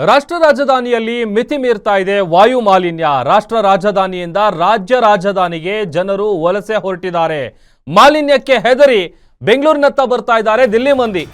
ರಾಷ್ಟ್ರ ರಾಜಧಾನಿಯಲ್ಲಿ ಮಿತಿ ಮೀರ್ತಾ ಇದೆ ವಾಯು ಮಾಲಿನ್ಯ. ರಾಷ್ಟ್ರ ರಾಜಧಾನಿಯಿಂದ ರಾಜ್ಯ ರಾಜಧಾನಿಗೆ ಜನರು ವಲಸೆ ಹೊರಟಿದ್ದಾರೆ. ಮಾಲಿನ್ಯಕ್ಕೆ ಹೆದರಿ ಬೆಂಗಳೂರಿನತ್ತ ಬರ್ತಾ ಇದ್ದಾರೆ ದಿಲ್ಲಿ ಮಂದಿ.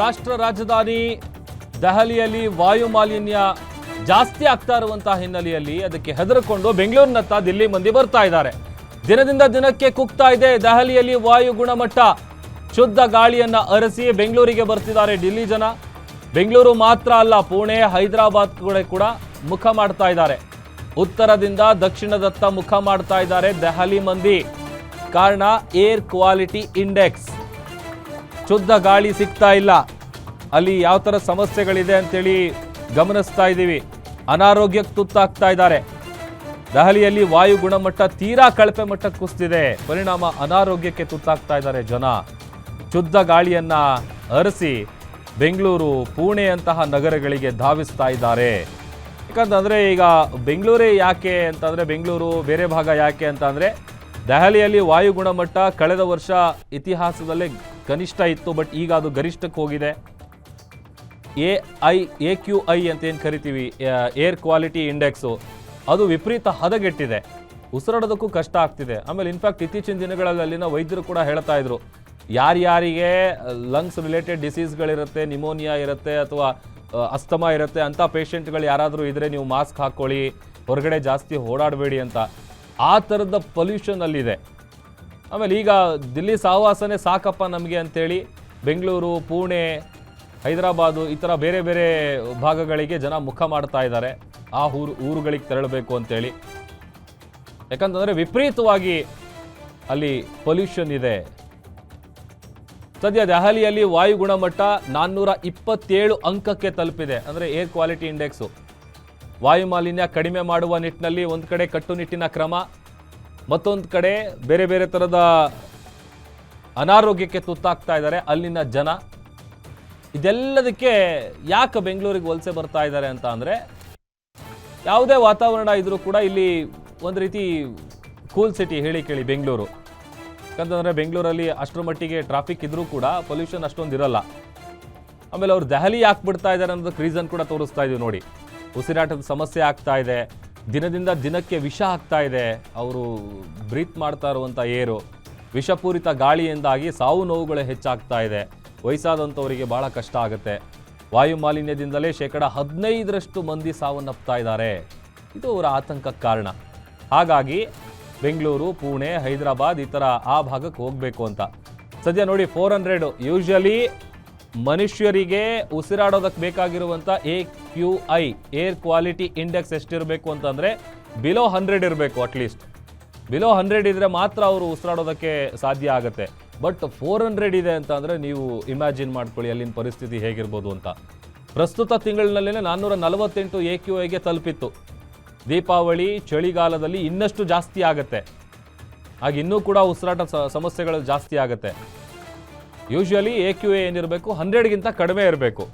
ರಾಷ್ಟ್ರ ರಾಜಧಾನಿ ದೆಹಲಿಯಲ್ಲಿ ವಾಯು ಮಾಲಿನ್ಯ ಜಾಸ್ತಿ ಆಗ್ತಾ ಇರುವಂತಹ ಹಿನ್ನೆಲೆಯಲ್ಲಿ ಅದಕ್ಕೆ ಹೆದರಿಕೊಂಡು ಬೆಂಗಳೂರಿನತ್ತ ದಿಲ್ಲಿ ಮಂದಿ ಬರ್ತಾ ಇದ್ದಾರೆ. ದಿನದಿಂದ ದಿನಕ್ಕೆ ಕುಗ್ತಾ ಇದೆ. ದೆಹಲಿಯಲ್ಲಿ ವಾಯು ಗುಣಮಟ್ಟ ಶುದ್ಧ ಗಾಳಿಯನ್ನ ಅರಸಿ ಬೆಂಗಳೂರಿಗೆ ಬರ್ತಿದ್ದಾರೆ ದಿಲ್ಲಿ ಜನ. ಬೆಂಗಳೂರು ಮಾತ್ರ ಅಲ್ಲ, ಪುಣೆ, ಹೈದರಾಬಾದ್ ಕೂಡ ಕೂಡ ಮುಖ ಮಾಡ್ತಾ ಇದ್ದಾರೆ. ಉತ್ತರದಿಂದ ದಕ್ಷಿಣದತ್ತ ಮುಖ ಮಾಡ್ತಾ ಇದ್ದಾರೆ ದೆಹಲಿ ಮಂದಿ. ಕಾರಣ ಏರ್ ಕ್ವಾಲಿಟಿ ಇಂಡೆಕ್ಸ್. ಶುದ್ಧ ಗಾಳಿ ಸಿಗ್ತಾ ಇಲ್ಲ. ಅಲ್ಲಿ ಯಾವ ಥರ ಸಮಸ್ಯೆಗಳಿದೆ ಅಂತೇಳಿ ಗಮನಿಸ್ತಾ ಇದ್ದೀವಿ. ಅನಾರೋಗ್ಯಕ್ಕೆ ತುತ್ತಾಗ್ತಾ ಇದ್ದಾರೆ. ದೆಹಲಿಯಲ್ಲಿ ವಾಯು ಗುಣಮಟ್ಟ ತೀರಾ ಕಳಪೆ ಮಟ್ಟಕ್ಕೆ ಕುಸಿದಿದೆ. ಪರಿಣಾಮ ಅನಾರೋಗ್ಯಕ್ಕೆ ತುತ್ತಾಗ್ತಾ ಇದ್ದಾರೆ ಜನ. ಶುದ್ಧ ಗಾಳಿಯನ್ನ ಅರಸಿ ಬೆಂಗಳೂರು, ಪುಣೆಯಂತಹ ನಗರಗಳಿಗೆ ಧಾವಿಸ್ತಾ ಇದ್ದಾರೆ. ಯಾಕಂತಂದರೆ ಈಗ ಬೆಂಗಳೂರೇ ಯಾಕೆ ಅಂತಂದ್ರೆ, ಬೆಂಗಳೂರು ಬೇರೆ ಭಾಗ ಯಾಕೆ ಅಂತಂದ್ರೆ ದೆಹಲಿಯಲ್ಲಿ ವಾಯು ಗುಣಮಟ್ಟ ಕಳೆದ ವರ್ಷ ಇತಿಹಾಸದಲ್ಲೇ ಕನಿಷ್ಠ ಇತ್ತು, ಬಟ್ ಈಗ ಅದು ಗರಿಷ್ಠಕ್ಕೆ ಹೋಗಿದೆ. A I, A Q I ಅಂತ ಏನು ಕರಿತೀವಿ ಏರ್ ಕ್ವಾಲಿಟಿ ಇಂಡೆಕ್ಸು ಅದು ವಿಪರೀತ ಹದಗೆಟ್ಟಿದೆ. ಉಸಿರಾಡೋದಕ್ಕೂ ಕಷ್ಟ ಆಗ್ತಿದೆ. ಆಮೇಲೆ ಇನ್ಫ್ಯಾಕ್ಟ್ ಇತ್ತೀಚಿನ ದಿನಗಳಲ್ಲಿ ಅಲ್ಲಿನ ವೈದ್ಯರು ಕೂಡ ಹೇಳ್ತಾ ಇದ್ರು. ಯಾರ್ಯಾರಿಗೆ ಲಂಗ್ಸ್ ರಿಲೇಟೆಡ್ ಡಿಸೀಸ್ಗಳಿರುತ್ತೆ ನಿಮೋನಿಯಾ ಇರುತ್ತೆ ಅಥವಾ ಅಸ್ತಮಾ ಇರುತ್ತೆ ಅಂಥ ಪೇಷೆಂಟ್ಗಳು ಯಾರಾದರೂ ಇದ್ರೆ ನೀವು ಮಾಸ್ಕ್ ಹಾಕ್ಕೊಳ್ಳಿ ಹೊರಗಡೆ ಜಾಸ್ತಿ ಓಡಾಡಬೇಡಿ ಅಂತ. ಆ ಥರದ ಪೊಲ್ಯೂಷನ್ ಅಲ್ಲಿದೆ. ಆಮೇಲೆ ಈಗ ದಿಲ್ಲಿ ಸಹವಾಸನೇ ಸಾಕಪ್ಪ ನಮಗೆ ಅಂಥೇಳಿ ಬೆಂಗಳೂರು, ಪುಣೆ, ಹೈದರಾಬಾದು ಈ ಥರ ಬೇರೆ ಬೇರೆ ಭಾಗಗಳಿಗೆ ಜನ ಮುಖ ಮಾಡ್ತಾ ಇದ್ದಾರೆ. ಆ ಊರು, ಊರುಗಳಿಗೆ ತೆರಳಬೇಕು ಅಂತೇಳಿ. ಯಾಕಂತಂದರೆ ವಿಪರೀತವಾಗಿ ಅಲ್ಲಿ ಪೊಲ್ಯೂಷನ್ ಇದೆ. ಸದ್ಯ ದೆಹಲಿಯಲ್ಲಿ ವಾಯು ಗುಣಮಟ್ಟ ನಾನ್ನೂರ ಇಪ್ಪತ್ತೇಳು ಅಂಕಕ್ಕೆ ತಲುಪಿದೆ. ಅಂದರೆ ಏರ್ ಕ್ವಾಲಿಟಿ ಇಂಡೆಕ್ಸು ವಾಯು ಮಾಲಿನ್ಯ ಕಡಿಮೆ ಮಾಡುವ ನಿಟ್ಟಿನಲ್ಲಿ ಒಂದು ಕಡೆ ಕಟ್ಟುನಿಟ್ಟಿನ ಕ್ರಮ, ಮತ್ತೊಂದು ಕಡೆ ಬೇರೆ ಬೇರೆ ಥರದ ಅನಾರೋಗ್ಯಕ್ಕೆ ತುತ್ತಾಗ್ತಾ ಇದ್ದಾರೆ ಅಲ್ಲಿನ ಜನ. ಇದೆಲ್ಲದಕ್ಕೆ ಯಾಕೆ ಬೆಂಗಳೂರಿಗೆ ವಲಸೆ ಬರ್ತಾ ಇದ್ದಾರೆ ಅಂತ ಅಂದರೆ, ಯಾವುದೇ ವಾತಾವರಣ ಇದ್ರೂ ಕೂಡ ಇಲ್ಲಿ ಒಂದು ರೀತಿ ಕೂಲ್ ಸಿಟಿ ಹೇಳಿ ಕೇಳಿ ಬೆಂಗಳೂರು. ಯಾಕಂತಂದರೆ ಬೆಂಗಳೂರಲ್ಲಿ ಅಷ್ಟರ ಮಟ್ಟಿಗೆ ಟ್ರಾಫಿಕ್ ಇದ್ರೂ ಕೂಡ ಪೊಲ್ಯೂಷನ್ ಅಷ್ಟೊಂದು ಇರಲ್ಲ. ಆಮೇಲೆ ಅವ್ರು ದೆಹಲಿ ಯಾಕೆ ಬಿಡ್ತಾ ಇದ್ದಾರೆ ಅನ್ನೋದಕ್ಕೆ ರೀಸನ್ ಕೂಡ ತೋರಿಸ್ತಾ ಇದ್ದೀವಿ ನೋಡಿ. ಉಸಿರಾಟದ ಸಮಸ್ಯೆ ಆಗ್ತಾ ಇದೆ. ದಿನದಿಂದ ದಿನಕ್ಕೆ ವಿಷ ಆಗ್ತಾ ಇದೆ. ಅವರು ಬ್ರೀತ್ ಮಾಡ್ತಾ ಇರುವಂಥ ಏರು, ವಿಷಪೂರಿತ ಗಾಳಿಯಿಂದಾಗಿ ಸಾವು ನೋವುಗಳು ಹೆಚ್ಚಾಗ್ತಾ ಇದೆ. ವಯಸ್ಸಾದಂಥವರಿಗೆ ಭಾಳ ಕಷ್ಟ ಆಗುತ್ತೆ. ವಾಯು ಮಾಲಿನ್ಯದಿಂದಲೇ ಶೇಕಡ ಹದಿನೈದರಷ್ಟು ಮಂದಿ ಸಾವನ್ನಪ್ತಾ ಇದ್ದಾರೆ. ಇದು ಅವರ ಆತಂಕಕ್ಕೆ ಕಾರಣ. ಹಾಗಾಗಿ ಬೆಂಗಳೂರು, ಪುಣೆ, ಹೈದರಾಬಾದ್ ಈ ಥರ ಆ ಭಾಗಕ್ಕೆ ಹೋಗಬೇಕು ಅಂತ. ಸದ್ಯ ನೋಡಿ ಫೋರ್ ಹಂಡ್ರೆಡು ಯೂಶಲಿ ಮನುಷ್ಯರಿಗೆ ಉಸಿರಾಡೋದಕ್ಕೆ ಬೇಕಾಗಿರುವಂಥ A Q I air quality index ಎಷ್ಟಿರಬೇಕು ಅಂತಂದರೆ ಬಿಲೋ ಹಂಡ್ರೆಡ್ ಇರಬೇಕು ಅಟ್ಲೀಸ್ಟ್ ಬಿಲೋ ಹಂಡ್ರೆಡ್ ಇದ್ದರೆ ಮಾತ್ರ ಅವರು ಉಸಿರಾಡೋದಕ್ಕೆ ಸಾಧ್ಯ ಆಗುತ್ತೆ. ಬಟ್ ಫೋರ್ ಹಂಡ್ರೆಡ್ ಇದೆ ಅಂತ ಅಂದರೆ ನೀವು ಇಮ್ಯಾಜಿನ್ ಮಾಡ್ಕೊಳ್ಳಿ ಅಲ್ಲಿನ ಪರಿಸ್ಥಿತಿ ಹೇಗಿರ್ಬೋದು ಅಂತ. ಪ್ರಸ್ತುತ ತಿಂಗಳಿನಲ್ಲೇ ನಾನ್ನೂರ ನಲವತ್ತೆಂಟು ಎ ಕ್ಯೂ ಐಗೆ ತಲುಪಿತ್ತು. ದೀಪಾವಳಿ, ಚಳಿಗಾಲದಲ್ಲಿ ಇನ್ನಷ್ಟು ಜಾಸ್ತಿ ಆಗುತ್ತೆ. ಆಗ ಇನ್ನೂ ಕೂಡ ಉಸಿರಾಟ ಸಮಸ್ಯೆಗಳು ಜಾಸ್ತಿ ಆಗುತ್ತೆ. ಯೂಶುವಲಿ ಎ ಕ್ಯೂ ಎ ಏನಿರಬೇಕು ಹಂಡ್ರೆಡ್ಗಿಂತ ಕಡಿಮೆ ಇರಬೇಕು.